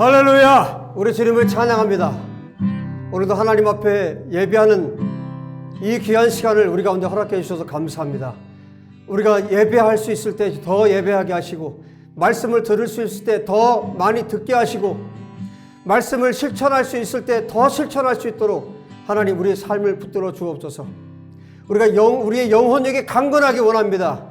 할렐루야! 우리 주님을 찬양합니다. 오늘도 하나님 앞에 예배하는 이 귀한 시간을 우리 가운데 허락해 주셔서 감사합니다. 우리가 예배할 수 있을 때 더 예배하게 하시고, 말씀을 들을 수 있을 때 더 많이 듣게 하시고, 말씀을 실천할 수 있을 때 더 실천할 수 있도록 하나님 우리의 삶을 붙들어 주옵소서. 우리가 영, 우리의 영혼에게 강건하게 원합니다.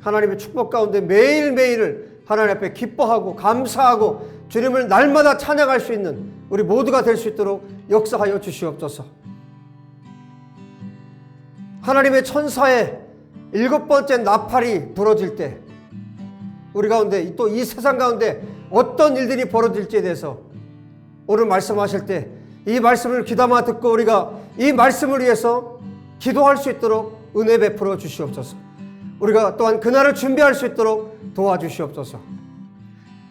하나님의 축복 가운데 매일매일을 하나님 앞에 기뻐하고 감사하고 주님을 날마다 찬양할 수 있는 우리 모두가 될 수 있도록 역사하여 주시옵소서. 하나님의 천사의 일곱 번째 나팔이 부러질 때 우리 가운데 또 이 세상 가운데 어떤 일들이 벌어질지에 대해서 오늘 말씀하실 때 이 말씀을 귀담아 듣고 우리가 이 말씀을 위해서 기도할 수 있도록 은혜 베풀어 주시옵소서. 우리가 또한 그날을 준비할 수 있도록 도와주시옵소서.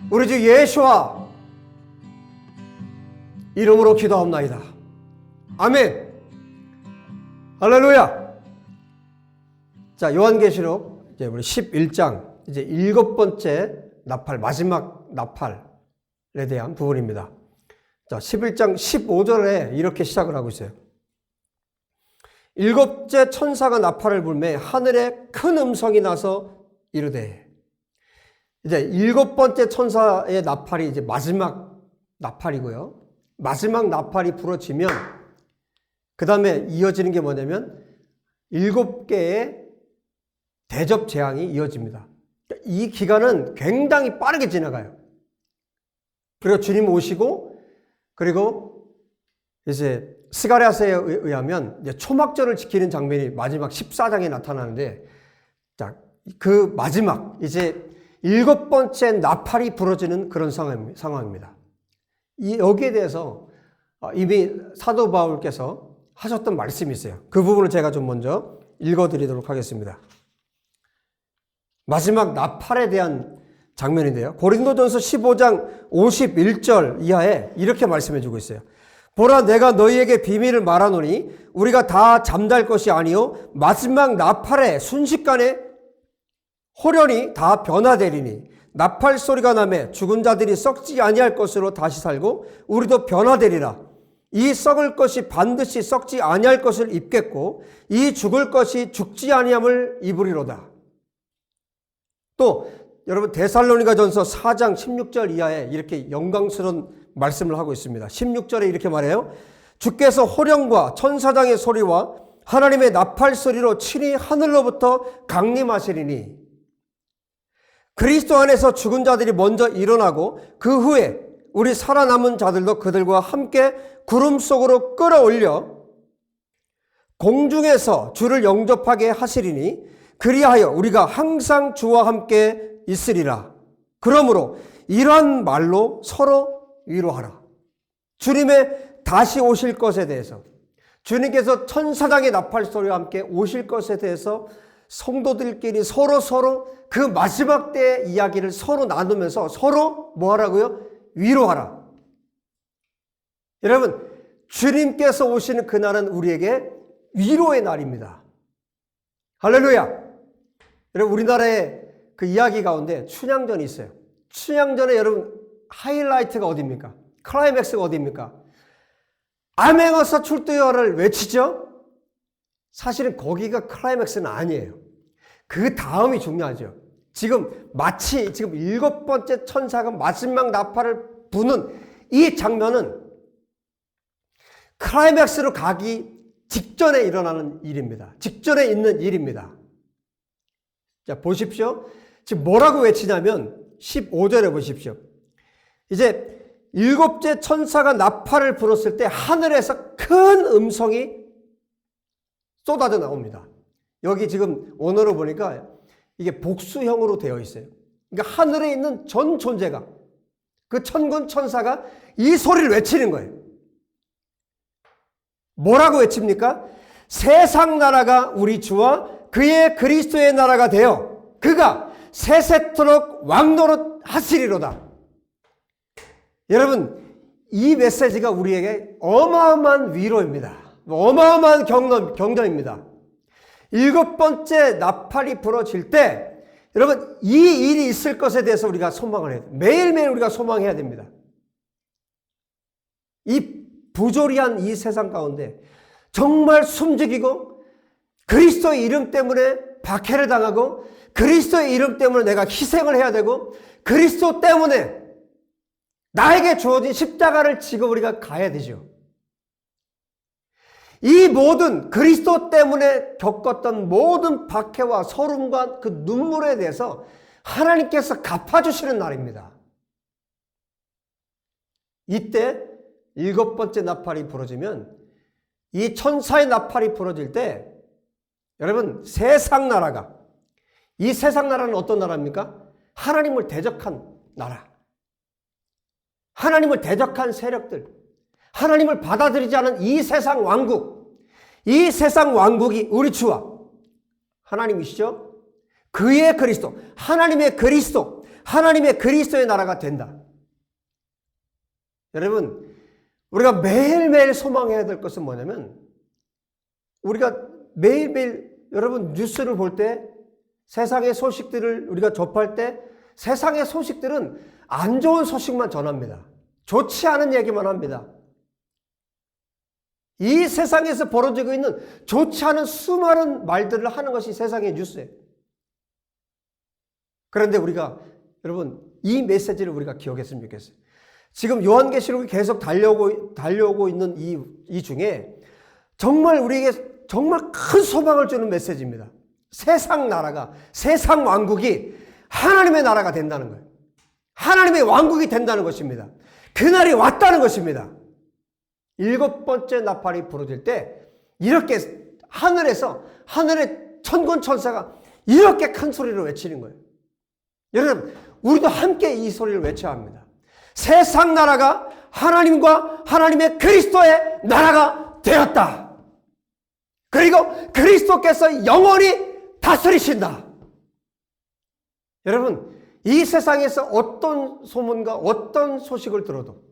우리 주 예수와 이름으로 기도합나이다. 아멘. 할렐루야. 자, 요한계시록 이제 우리 11장 이제 일곱 번째 나팔 마지막 나팔에 대한 부분입니다. 자, 11장 15절에 이렇게 시작을 하고 있어요. 일곱째 천사가 나팔을 불매 하늘에 큰 음성이 나서 이르되 이제 일곱 번째 천사의 나팔이 이제 마지막 나팔이고요. 마지막 나팔이 부러지면 그 다음에 이어지는 게 뭐냐면 일곱 개의 대접 재앙이 이어집니다. 이 기간은 굉장히 빠르게 지나가요. 그리고 주님 오시고 그리고 이제 스가랴서에 의하면 초막절을 지키는 장면이 마지막 14장에 나타나는데 자, 그 마지막 이제 일곱 번째 나팔이 부러지는 그런 상황입니다. 이 여기에 대해서 이미 사도 바울께서 하셨던 말씀이 있어요. 그 부분을 제가 좀 먼저 읽어 드리도록 하겠습니다. 마지막 나팔에 대한 장면인데요. 고린도전서 15장 51절 이하에 이렇게 말씀해 주고 있어요. 보라 내가 너희에게 비밀을 말하노니 우리가 다 잠잘 것이 아니요 마지막 나팔에 순식간에 호련이 다 변화되리니 나팔 소리가 나매 죽은 자들이 썩지 아니할 것으로 다시 살고 우리도 변화되리라 이 썩을 것이 반드시 썩지 아니할 것을 입겠고 이 죽을 것이 죽지 아니함을 입으리로다 또 여러분 데살로니가 전서 4장 16절 이하에 이렇게 영광스러운 말씀을 하고 있습니다. 16절에 이렇게 말해요. 주께서 호령과 천사장의 소리와 하나님의 나팔 소리로 친히 하늘로부터 강림하시리니 그리스도 안에서 죽은 자들이 먼저 일어나고 그 후에 우리 살아남은 자들도 그들과 함께 구름 속으로 끌어올려 공중에서 주를 영접하게 하시리니 그리하여 우리가 항상 주와 함께 있으리라. 그러므로 이러한 말로 서로 위로하라. 주님의 다시 오실 것에 대해서 주님께서 천사장의 나팔 소리와 함께 오실 것에 대해서 성도들끼리 서로 서로 그 마지막 때의 이야기를 서로 나누면서 서로 뭐 하라고요? 위로하라. 여러분, 주님께서 오시는 그날은 우리에게 위로의 날입니다. 할렐루야! 여러분, 우리나라에 그 이야기 가운데 춘향전이 있어요. 춘향전에 여러분 하이라이트가 어디입니까? 클라이맥스가 어디입니까? 암행어사 출두여를 외치죠? 사실은 거기가 클라이맥스는 아니에요. 그 다음이 중요하죠. 지금 마치 지금 일곱 번째 천사가 마지막 나팔을 부는 이 장면은 클라이맥스로 가기 직전에 일어나는 일입니다. 직전에 있는 일입니다. 자, 보십시오. 지금 뭐라고 외치냐면 15절에 보십시오. 이제 일곱째 천사가 나팔을 불었을 때 하늘에서 큰 음성이 쏟아져 나옵니다. 여기 지금 원어로 보니까 이게 복수형으로 되어 있어요. 그러니까 하늘에 있는 전 존재가 그 천군 천사가 이 소리를 외치는 거예요. 뭐라고 외칩니까? 세상 나라가 우리 주와 그의 그리스도의 나라가 되어 그가 세세토록 왕노릇 하시리로다. 여러분, 이 메시지가 우리에게 어마어마한 위로입니다. 어마어마한 경험, 경험입니다. 일곱 번째 나팔이 부러질 때, 여러분, 이 일이 있을 것에 대해서 우리가 소망을 해야 돼요. 매일매일 우리가 소망해야 됩니다. 이 부조리한 이 세상 가운데 정말 숨죽이고 그리스도의 이름 때문에 박해를 당하고 그리스도의 이름 때문에 내가 희생을 해야 되고 그리스도 때문에 나에게 주어진 십자가를 지고 우리가 가야 되죠. 이 모든 그리스도 때문에 겪었던 모든 박해와 서름과 그 눈물에 대해서 하나님께서 갚아주시는 날입니다. 이때 일곱 번째 나팔이 부러지면 이 천사의 나팔이 부러질 때 여러분 세상 나라가 이 세상 나라는 어떤 나라입니까? 하나님을 대적한 나라. 하나님을 대적한 세력들. 하나님을 받아들이지 않은 이 세상 왕국. 이 세상 왕국이 우리 주와 하나님이시죠? 그의 그리스도, 하나님의 그리스도, 하나님의 그리스도의 나라가 된다. 여러분, 우리가 매일매일 소망해야 될 것은 뭐냐면, 우리가 매일매일 여러분 뉴스를 볼 때, 세상의 소식들을 우리가 접할 때, 세상의 소식들은 안 좋은 소식만 전합니다. 좋지 않은 얘기만 합니다. 이 세상에서 벌어지고 있는 좋지 않은 수많은 말들을 하는 것이 세상의 뉴스예요. 그런데 우리가 여러분 이 메시지를 우리가 기억했으면 좋겠어요. 지금 요한계시록이 계속 달려오고 달려오고 있는 이, 이 중에 정말 우리에게 정말 큰 소망을 주는 메시지입니다. 세상 나라가 세상 왕국이 하나님의 나라가 된다는 거예요. 하나님의 왕국이 된다는 것입니다. 그날이 왔다는 것입니다. 일곱 번째 나팔이 부러질 때 이렇게 하늘에서 하늘의 천군 천사가 이렇게 큰 소리로 외치는 거예요. 여러분, 우리도 함께 이 소리를 외쳐야 합니다. 세상 나라가 하나님과 하나님의 그리스도의 나라가 되었다. 그리고 그리스도께서 영원히 다스리신다. 여러분, 이 세상에서 어떤 소문과 어떤 소식을 들어도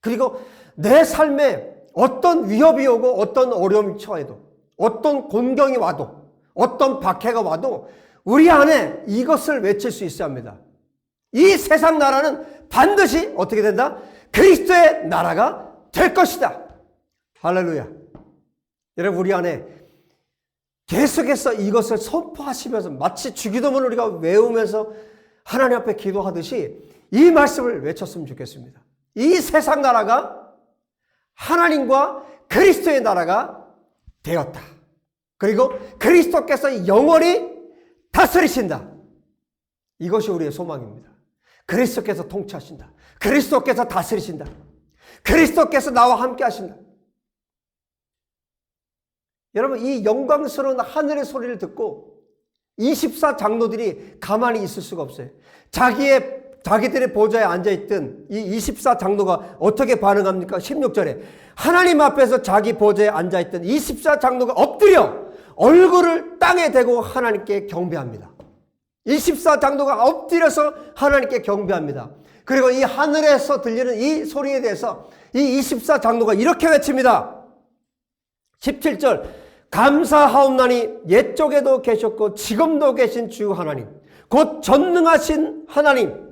그리고 내 삶에 어떤 위협이 오고 어떤 어려움이 처해도 어떤 곤경이 와도 어떤 박해가 와도 우리 안에 이것을 외칠 수 있어야 합니다. 이 세상 나라는 반드시 어떻게 된다? 그리스도의 나라가 될 것이다. 할렐루야. 여러분 우리 안에 계속해서 이것을 선포하시면서 마치 주기도문을 우리가 외우면서 하나님 앞에 기도하듯이 이 말씀을 외쳤으면 좋겠습니다. 이 세상 나라가 하나님과 그리스도의 나라가 되었다. 그리고 그리스도께서 영원히 다스리신다. 이것이 우리의 소망입니다. 그리스도께서 통치하신다. 그리스도께서 다스리신다. 그리스도께서 나와 함께 하신다. 여러분, 이 영광스러운 하늘의 소리를 듣고 24 장로들이 가만히 있을 수가 없어요. 자기의 자기들의 보좌에 앉아있던 이 24 장로가 어떻게 반응합니까? 16절에 하나님 앞에서 자기 보좌에 앉아있던 24 장로가 엎드려 얼굴을 땅에 대고 하나님께 경배합니다. 24 장로가 엎드려서 하나님께 경배합니다. 그리고 이 하늘에서 들리는 이 소리에 대해서 이 24 장로가 이렇게 외칩니다. 17절 감사하옵나니 옛적에도 계셨고 지금도 계신 주 하나님 곧 전능하신 하나님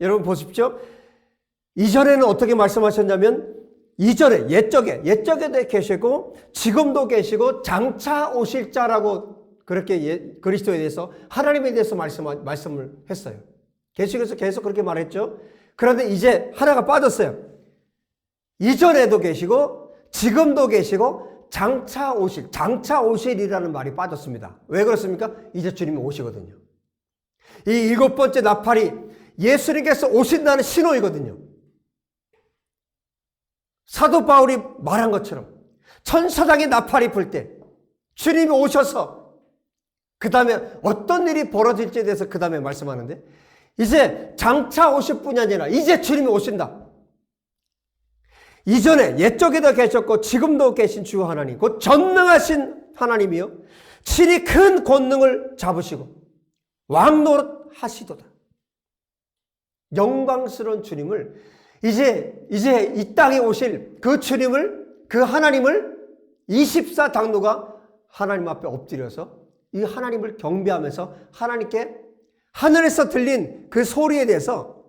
여러분 보십시오. 이전에는 어떻게 말씀하셨냐면 이전에 옛적에 옛적에도 계시고 지금도 계시고 장차 오실 자라고 그렇게 예, 그리스도에 대해서 하나님에 대해서 말씀 말씀을 했어요. 계시록에서 계속 그렇게 말했죠. 그런데 이제 하나가 빠졌어요. 이전에도 계시고 지금도 계시고 장차 오실 장차 오실이라는 말이 빠졌습니다. 왜 그렇습니까? 이제 주님이 오시거든요. 이 일곱 번째 나팔이 예수님께서 오신다는 신호이거든요. 사도 바울이 말한 것처럼 천사장의 나팔이 불 때 주님이 오셔서 그 다음에 어떤 일이 벌어질지에 대해서 그 다음에 말씀하는데 이제 장차 오실 뿐이 아니라 이제 주님이 오신다. 이전에 옛적에도 계셨고 지금도 계신 주 하나님 곧 전능하신 하나님이요 친히 큰 권능을 잡으시고 왕노릇 하시도다. 영광스러운 주님을 이제 이제 이 땅에 오실 그 주님을 그 하나님을 24 장로가 하나님 앞에 엎드려서 이 하나님을 경배하면서 하나님께 하늘에서 들린 그 소리에 대해서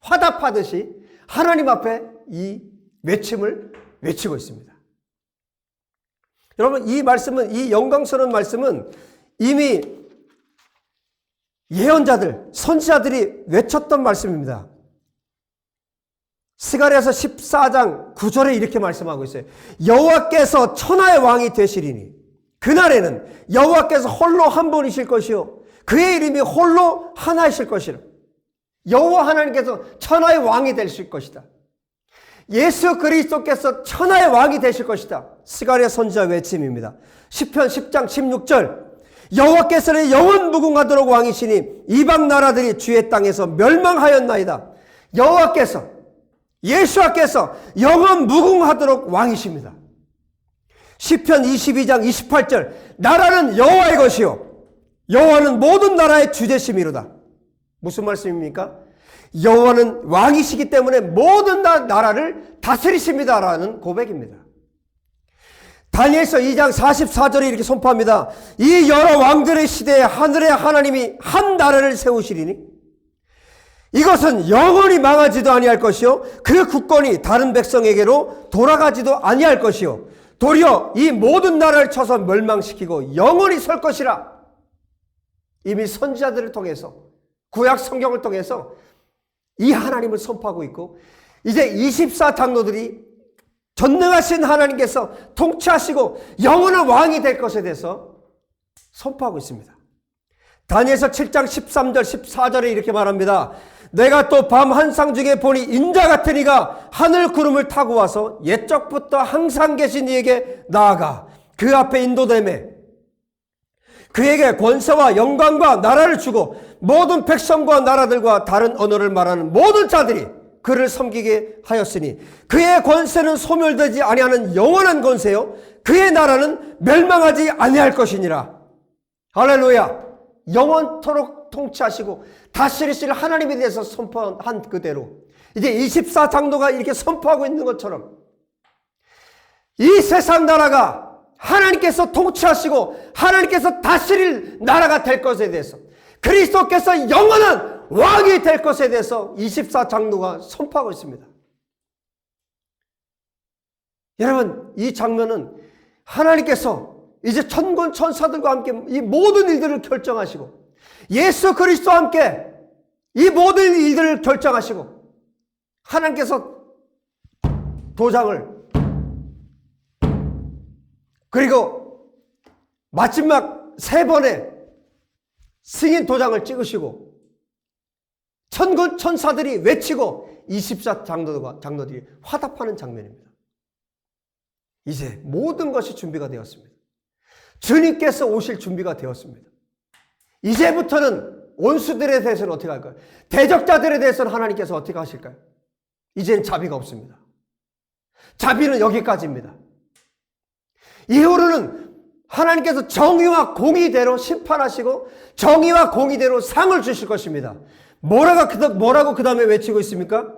화답하듯이 하나님 앞에 이 외침을 외치고 있습니다. 여러분, 이 말씀은, 이 영광스러운 말씀은 이미 예언자들, 선지자들이 외쳤던 말씀입니다. 스가랴서 14장 9절에 이렇게 말씀하고 있어요. 여호와께서 천하의 왕이 되시리니 그날에는 여호와께서 홀로 한 분이실 것이요 그의 이름이 홀로 하나이실 것이라. 여호와 하나님께서 천하의 왕이 되실 것이다. 예수 그리스도께서 천하의 왕이 되실 것이다. 스가랴 선지자 외침입니다. 10편 10장 16절 여호와께서는 영원 무궁하도록 왕이시니 이방 나라들이 주의 땅에서 멸망하였나이다. 여호와께서 예수와께서 영원 무궁하도록 왕이십니다. 시편 22장 28절 나라는 여호와의 것이요 여호와는 모든 나라의 주제심이로다. 무슨 말씀입니까? 여호와는 왕이시기 때문에 모든 나라를 다스리십니다라는 고백입니다. 다니엘서 2장 44절에 이렇게 선포합니다. 이 여러 왕들의 시대에 하늘의 하나님이 한 나라를 세우시리니? 이것은 영원히 망하지도 아니할 것이요. 그 국권이 다른 백성에게로 돌아가지도 아니할 것이요. 도리어 이 모든 나라를 쳐서 멸망시키고 영원히 설 것이라. 이미 선지자들을 통해서 구약 성경을 통해서 이 하나님을 선포하고 있고 이제 24장로들이 전능하신 하나님께서 통치하시고 영원한 왕이 될 것에 대해서 선포하고 있습니다. 다니엘서 7장 13절 14절에 이렇게 말합니다. 내가 또 밤 한상 중에 보니 인자 같은 이가 하늘 구름을 타고 와서 옛적부터 항상 계신 이에게 나아가 그 앞에 인도됨에 그에게 권세와 영광과 나라를 주고 모든 백성과 나라들과 다른 언어를 말하는 모든 자들이 그를 섬기게 하였으니 그의 권세는 소멸되지 아니하는 영원한 권세요. 그의 나라는 멸망하지 아니할 것이니라. 할렐루야. 영원토록 통치하시고 다스리실 하나님에 대해서 선포한 그대로. 이제 24장도가 이렇게 선포하고 있는 것처럼 이 세상 나라가 하나님께서 통치하시고 하나님께서 다스릴 나라가 될 것에 대해서 그리스도께서 영원한 왕이 될 것에 대해서 24장로가 선포하고 있습니다. 여러분, 이 장면은 하나님께서 이제 천군 천사들과 함께 이 모든 일들을 결정하시고 예수 그리스도와 함께 이 모든 일들을 결정하시고 하나님께서 도장을 그리고 마지막 세 번의 승인 도장을 찍으시고 천군 천사들이 외치고 24 장로들과 장로들이 화답하는 장면입니다. 이제 모든 것이 준비가 되었습니다. 주님께서 오실 준비가 되었습니다. 이제부터는 원수들에 대해서는 어떻게 할까요? 대적자들에 대해서는 하나님께서 어떻게 하실까요? 이젠 자비가 없습니다. 자비는 여기까지입니다. 이후로는 하나님께서 정의와 공의대로 심판하시고 정의와 공의대로 상을 주실 것입니다. 뭐라고 그, 뭐라고 그 다음에 외치고 있습니까?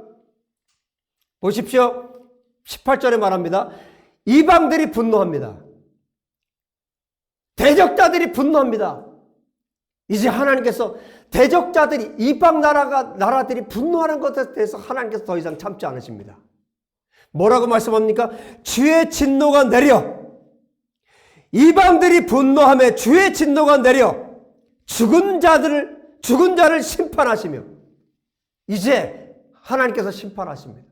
보십시오. 18절에 말합니다. 이방들이 분노합니다. 대적자들이 분노합니다. 이제 하나님께서 대적자들이 이방 나라가 나라들이 분노하는 것에 대해서 하나님께서 더 이상 참지 않으십니다. 뭐라고 말씀합니까? 주의 진노가 내려 이방들이 분노함에 주의 진노가 내려 죽은 자들을 죽은 자를 심판하시며 이제 하나님께서 심판하십니다.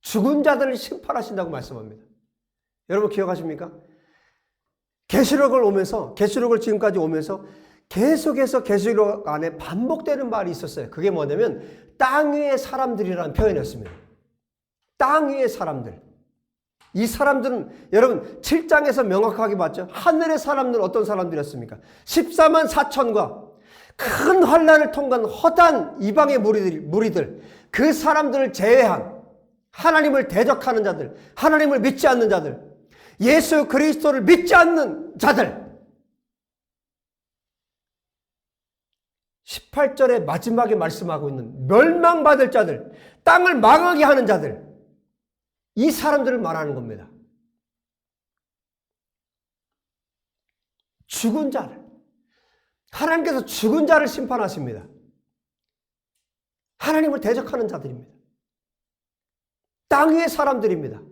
죽은 자들을 심판하신다고 말씀합니다. 여러분 기억하십니까? 계시록을 오면서 계시록을 지금까지 오면서 계속해서 계시록 안에 반복되는 말이 있었어요. 그게 뭐냐면 땅 위의 사람들이라는 표현이었습니다. 땅 위의 사람들. 이 사람들은 여러분 7장에서 명확하게 봤죠. 하늘의 사람들은 어떤 사람들이었습니까? 14만 4천과 큰 환란을 통과한 허단 이방의 무리들, 무리들 그 사람들을 제외한 하나님을 대적하는 자들, 하나님을 믿지 않는 자들, 예수 그리스도를 믿지 않는 자들 18절의 마지막에 말씀하고 있는 멸망받을 자들, 땅을 망하게 하는 자들, 이 사람들을 말하는 겁니다. 죽은 자를. 하나님께서 죽은 자를 심판하십니다. 하나님을 대적하는 자들입니다. 땅 위의 사람들입니다.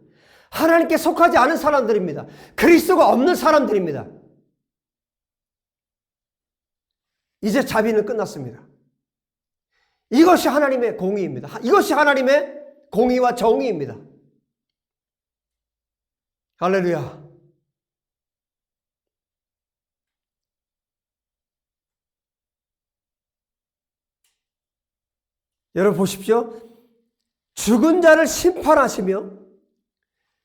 하나님께 속하지 않은 사람들입니다. 그리스도가 없는 사람들입니다. 이제 자비는 끝났습니다. 이것이 하나님의 공의입니다. 이것이 하나님의 공의와 정의입니다. 할렐루야. 여러분 보십시오. 죽은 자를 심판하시며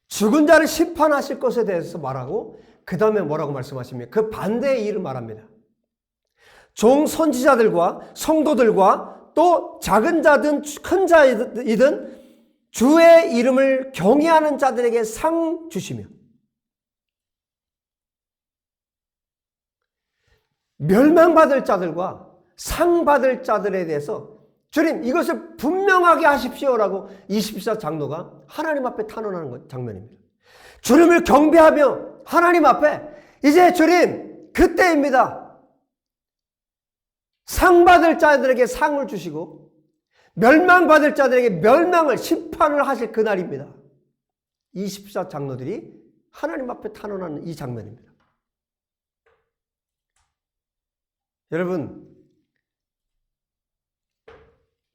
죽은 자를 심판하실 것에 대해서 말하고 그 다음에 뭐라고 말씀하시며 그 반대의 일을 말합니다. 종 선지자들과 성도들과 또 작은 자든 큰 자이든 주의 이름을 경외하는 자들에게 상 주시며 멸망받을 자들과 상 받을 자들에 대해서 주님 이것을 분명하게 하십시오라고 24 장로가 하나님 앞에 탄원하는 장면입니다. 주님을 경배하며 하나님 앞에 이제 주님 그때입니다. 상 받을 자들에게 상을 주시고 멸망받을 자들에게 멸망을 심판을 하실 그날입니다. 24 장로들이 하나님 앞에 탄원하는 이 장면입니다. 여러분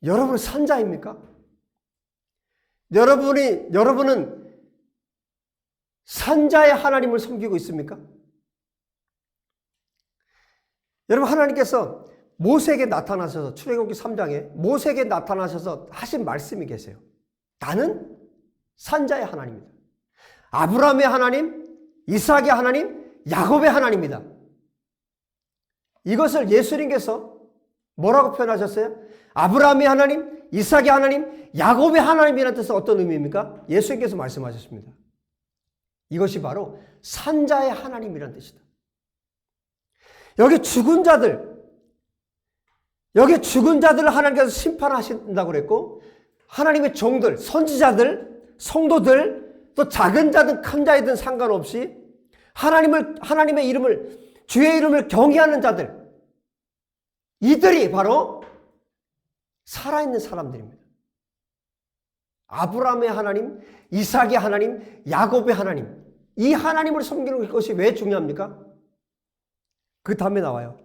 여러분 산자입니까? 여러분이 여러분은 산자의 하나님을 섬기고 있습니까? 여러분 하나님께서 모세에게 나타나셔서 출애굽기 3장에 모세에게 나타나셔서 하신 말씀이 계세요. 나는 산자의 하나님입니다. 아브라함의 하나님, 이삭의 하나님, 야곱의 하나님입니다. 이것을 예수님께서 뭐라고 표현하셨어요? 아브라함의 하나님, 이삭의 하나님, 야곱의 하나님이라는 뜻은 어떤 의미입니까? 예수님께서 말씀하셨습니다. 이것이 바로 산자의 하나님이라는 뜻이다. 여기 죽은 자들, 여기 죽은 자들을 하나님께서 심판하신다고 그랬고, 하나님의 종들, 선지자들, 성도들, 또 작은 자든 큰 자이든 상관없이 하나님을, 하나님의 이름을, 주의 이름을 경외하는 자들, 이들이 바로 살아있는 사람들입니다. 아브라함의 하나님, 이삭의 하나님, 야곱의 하나님. 이 하나님을 섬기는 것이 왜 중요합니까? 그 다음에 나와요.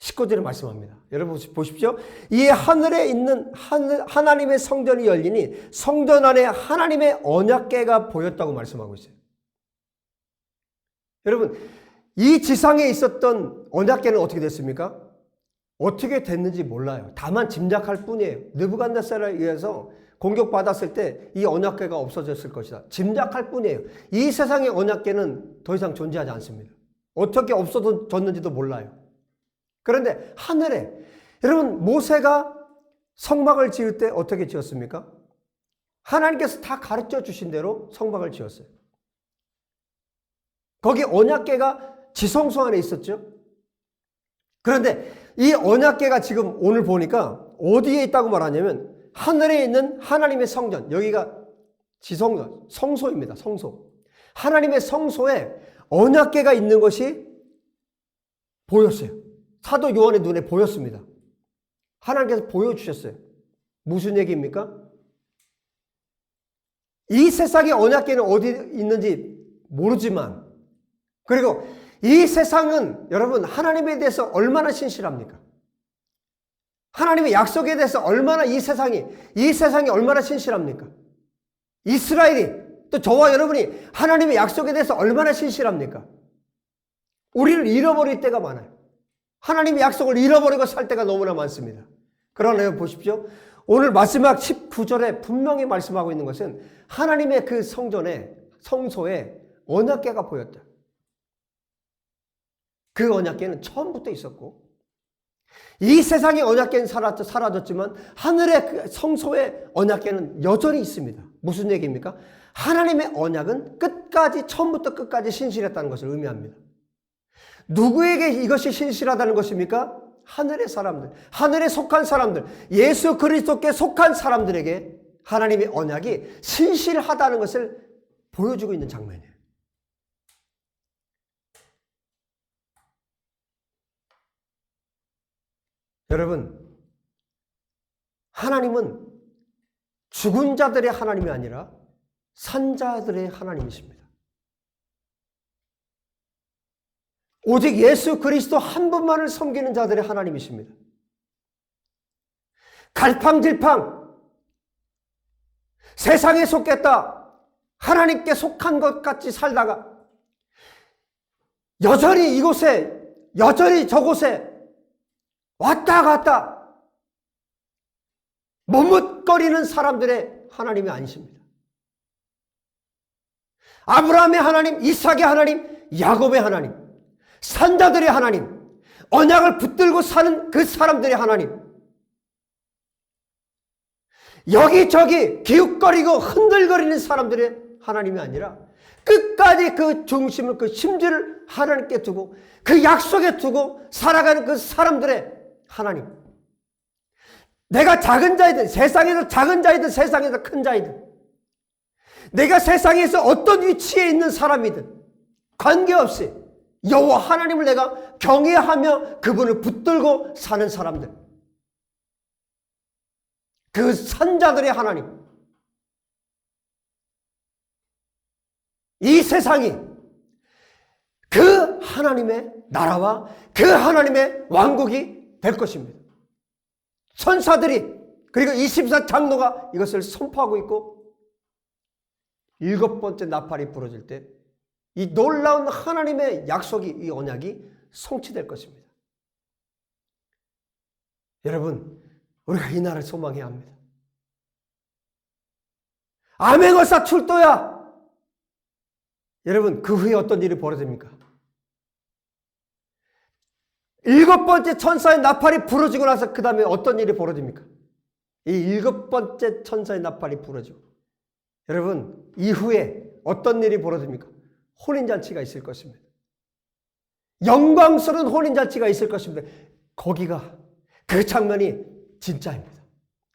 19절에 말씀합니다. 여러분 보십시오. 이 하늘에 있는 하나님의 성전이 열리니 성전 안에 하나님의 언약계가 보였다고 말씀하고 있어요. 여러분, 이 지상에 있었던 언약계는 어떻게 됐습니까? 어떻게 됐는지 몰라요. 다만 짐작할 뿐이에요. 느부갓네살에 의해서 공격받았을 때 이 언약궤가 없어졌을 것이다. 짐작할 뿐이에요. 이 세상의 언약궤는 더 이상 존재하지 않습니다. 어떻게 없어졌는지도 몰라요. 그런데 하늘에 여러분 모세가 성막을 지을 때 어떻게 지었습니까? 하나님께서 다 가르쳐 주신 대로 성막을 지었어요. 거기 언약궤가 지성소 안에 있었죠. 그런데 이 언약계가 지금 오늘 보니까 어디에 있다고 말하냐면 하늘에 있는 하나님의 성전 여기가 지성 성소입니다. 성소. 하나님의 성소에 언약계가 있는 것이 보였어요. 사도 요한의 눈에 보였습니다. 하나님께서 보여주셨어요. 무슨 얘기입니까? 이 세상의 언약계는 어디 있는지 모르지만 그리고 이 세상은 여러분 하나님에 대해서 얼마나 신실합니까? 하나님의 약속에 대해서 얼마나 이 세상이 이 세상이 얼마나 신실합니까? 이스라엘이 또 저와 여러분이 하나님의 약속에 대해서 얼마나 신실합니까? 우리를 잃어버릴 때가 많아요. 하나님의 약속을 잃어버리고 살 때가 너무나 많습니다. 그러나 보십시오. 오늘 마지막 19절에 분명히 말씀하고 있는 것은 하나님의 그 성전에 성소에 언약계가 보였다. 그 언약계는 처음부터 있었고 이 세상의 언약계는 사라졌, 지만 하늘의 그 성소의 언약계는 여전히 있습니다. 무슨 얘기입니까? 하나님의 언약은 끝까지 처음부터 끝까지 신실했다는 것을 의미합니다. 누구에게 이것이 신실하다는 것입니까? 하늘의 사람들, 하늘에 속한 사람들, 예수 그리스도께 속한 사람들에게 하나님의 언약이 신실하다는 것을 보여주고 있는 장면이에요. 여러분, 하나님은 죽은 자들의 하나님이 아니라 산자들의 하나님이십니다. 오직 예수 그리스도 한 분만을 섬기는 자들의 하나님이십니다. 갈팡질팡 세상에 속겠다 하나님께 속한 것 같이 살다가 여전히 이곳에 여전히 저곳에 왔다 갔다 머뭇거리는 사람들의 하나님이 아니십니다. 아브라함의 하나님, 이삭의 하나님, 야곱의 하나님, 산자들의 하나님, 언약을 붙들고 사는 그 사람들의 하나님, 여기저기 기웃거리고 흔들거리는 사람들의 하나님이 아니라 끝까지 그 중심을, 그 심지를 하나님께 두고 그 약속에 두고 살아가는 그 사람들의 하나님. 내가 작은 자이든 세상에서 작은 자이든 세상에서 큰 자이든 내가 세상에서 어떤 위치에 있는 사람이든 관계없이 여호와 하나님을 내가 경외하며 그분을 붙들고 사는 사람들. 그 선자들의 하나님. 이 세상이 그 하나님의 나라와 그 하나님의 왕국이 될 것입니다. 천사들이 그리고 24 장로가 이것을 선포하고 있고 일곱 번째 나팔이 부러질 때 이 놀라운 하나님의 약속이 이 언약이 성취될 것입니다. 여러분 우리가 이 날을 소망해야 합니다. 아멘거사 출도야. 여러분 그 후에 어떤 일이 벌어집니까? 일곱 번째 천사의 나팔이 부러지고 나서 그 다음에 어떤 일이 벌어집니까? 이 일곱 번째 천사의 나팔이 부러지고 여러분 이후에 어떤 일이 벌어집니까? 혼인잔치가 있을 것입니다. 영광스러운 혼인잔치가 있을 것입니다. 거기가 그 장면이 진짜입니다.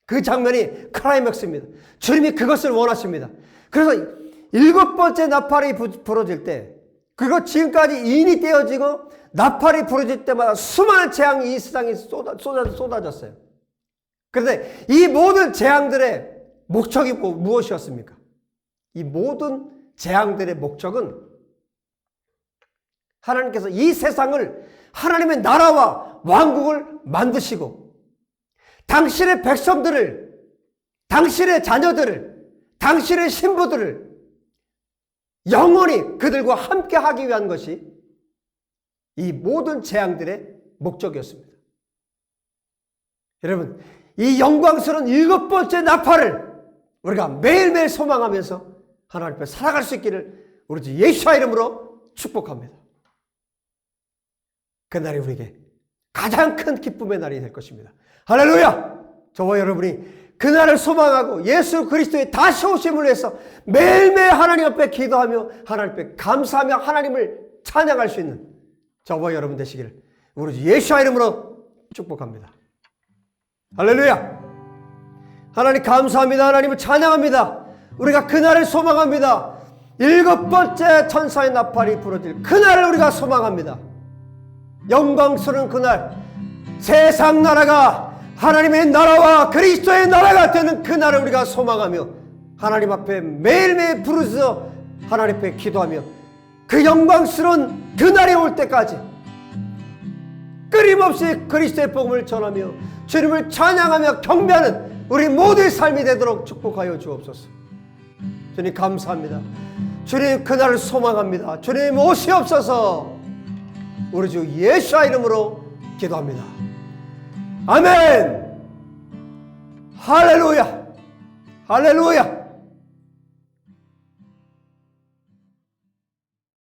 그 장면이 크라이맥스입니다. 주님이 그것을 원하십니다. 그래서 일곱 번째 나팔이 부러질 때 그리고 지금까지 인이 떼어지고 나팔이 부러질 때마다 수많은 재앙이 이 세상에 쏟아, 쏟아, 쏟아졌어요. 그런데 이 모든 재앙들의 목적이 뭐, 무엇이었습니까? 이 모든 재앙들의 목적은 하나님께서 이 세상을 하나님의 나라와 왕국을 만드시고 당신의 백성들을 당신의 자녀들을 당신의 신부들을 영원히 그들과 함께 하기 위한 것이 이 모든 재앙들의 목적이었습니다. 여러분, 이 영광스러운 일곱 번째 나팔을 우리가 매일매일 소망하면서 하나님 앞에 살아갈 수 있기를 우리 주 예수와 이름으로 축복합니다. 그날이 우리에게 가장 큰 기쁨의 날이 될 것입니다. 할렐루야! 저와 여러분이 그날을 소망하고 예수 그리스도의 다시 오심을 위해서 매일매일 하나님 앞에 기도하며 하나님 앞에 감사하며 하나님을 찬양할 수 있는 저와 여러분 되시기를 우리 주 예수와 이름으로 축복합니다. 할렐루야! 하나님 감사합니다. 하나님을 찬양합니다. 우리가 그날을 소망합니다. 일곱 번째 천사의 나팔이 부러질 그날을 우리가 소망합니다. 영광스러운 그날 세상 나라가 하나님의 나라와 그리스도의 나라가 되는 그날을 우리가 소망하며 하나님 앞에 매일매일 부르짖어 하나님 앞에 기도하며 그 영광스러운 그날이 올 때까지 끊임없이 그리스도의 복음을 전하며 주님을 찬양하며 경배하는 우리 모두의 삶이 되도록 축복하여 주옵소서. 주님 감사합니다. 주님 그날을 소망합니다. 주님 오시옵소서. 우리 주 예수와 이름으로 기도합니다. 아멘. 할렐루야. 할렐루야.